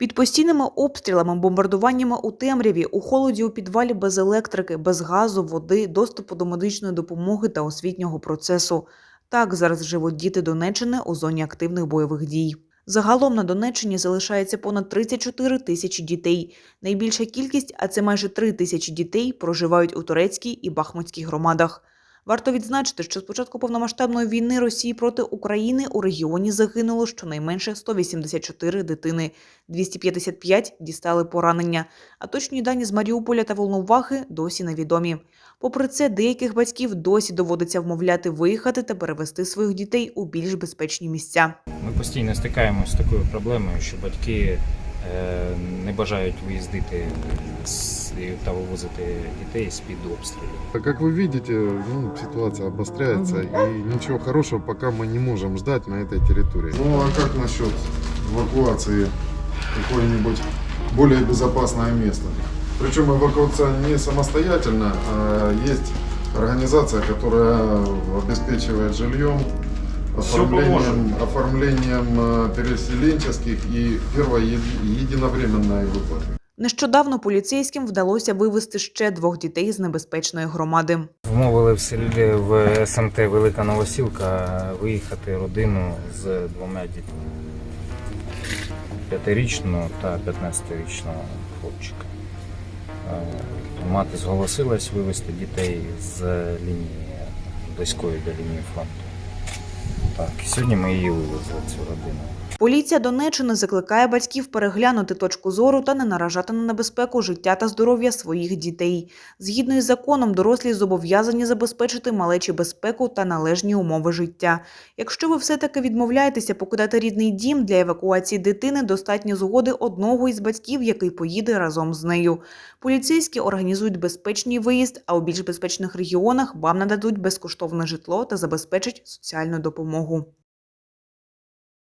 Під постійними обстрілами, бомбардуваннями у темряві, у холоді у підвалі без електрики, без газу, води, доступу до медичної допомоги та освітнього процесу. Так зараз живуть діти Донеччини у зоні активних бойових дій. Загалом на Донеччині залишається понад 34 тисячі дітей. Найбільша кількість, а це майже 3 тисячі дітей, проживають у турецькій і бахмутській громадах. Варто відзначити, що з початку повномасштабної війни Росії проти України у регіоні загинуло щонайменше 184 дитини, 255 дістали поранення. А точні дані з Маріуполя та Волновахи досі невідомі. Попри це, деяких батьків досі доводиться вмовляти виїхати та перевести своїх дітей у більш безпечні місця. Ми постійно стикаємося з такою проблемою, що батьки е, не бажають виїздити з- та вивозити дітей з-під обстрілів. Как вы видите, ну, ситуация обостряется, и ничего хорошего пока мы не можем ждать на этой территории. Ну а как насчет эвакуации в какое-нибудь более безопасное место? Причем эвакуация не самостоятельно, а есть организация, которая обеспечивает жильем, оформлением, оформлением э, переселенческих и первой еди- единовременной выплаты. Нещодавно поліцейським вдалося вивезти ще двох дітей з небезпечної громади. Вмовили в селі в СМТ Велика Новосілка виїхати родину з двома дітьми. П'ятирічного та 15-річного хлопчика. Е, Мати зголосилась вивезти дітей з лінії близької до лінії фронту. Так, сьогодні ми її вивезли, цю родину. Поліція Донеччини закликає батьків переглянути точку зору та не наражати на небезпеку життя та здоров'я своїх дітей. Згідно із законом, дорослі зобов'язані забезпечити малечі безпеку та належні умови життя. Якщо ви все-таки відмовляєтеся покидати рідний дім для евакуації дитини, достатньо згоди одного із батьків, який поїде разом з нею. Поліцейські організують безпечний виїзд, а у більш безпечних регіонах вам нададуть безкоштовне житло та забезпечать соціальну допомогу.